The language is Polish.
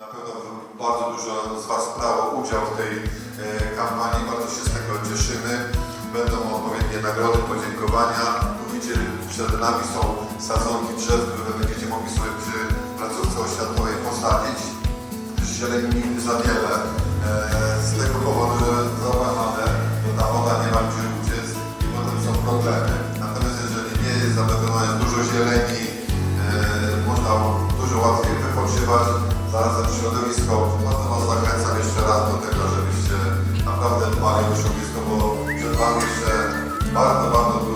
Na pewno bardzo dużo z Was brało udział w tej e, kampanii, bardzo się z tego cieszymy. Będą odpowiednie nagrody, podziękowania. Widzicie, przed nami są sadzonki drzew, które będziecie mogli sobie przy placówce oświatowej posadzić. Zieleni nigdy za wiele. E, z tego powodu, że że ta woda nie ma gdzie uciec i potem są problemy. Natomiast jeżeli nie jest zapewnione dużo zieleni, parmağımızda, bandı bandı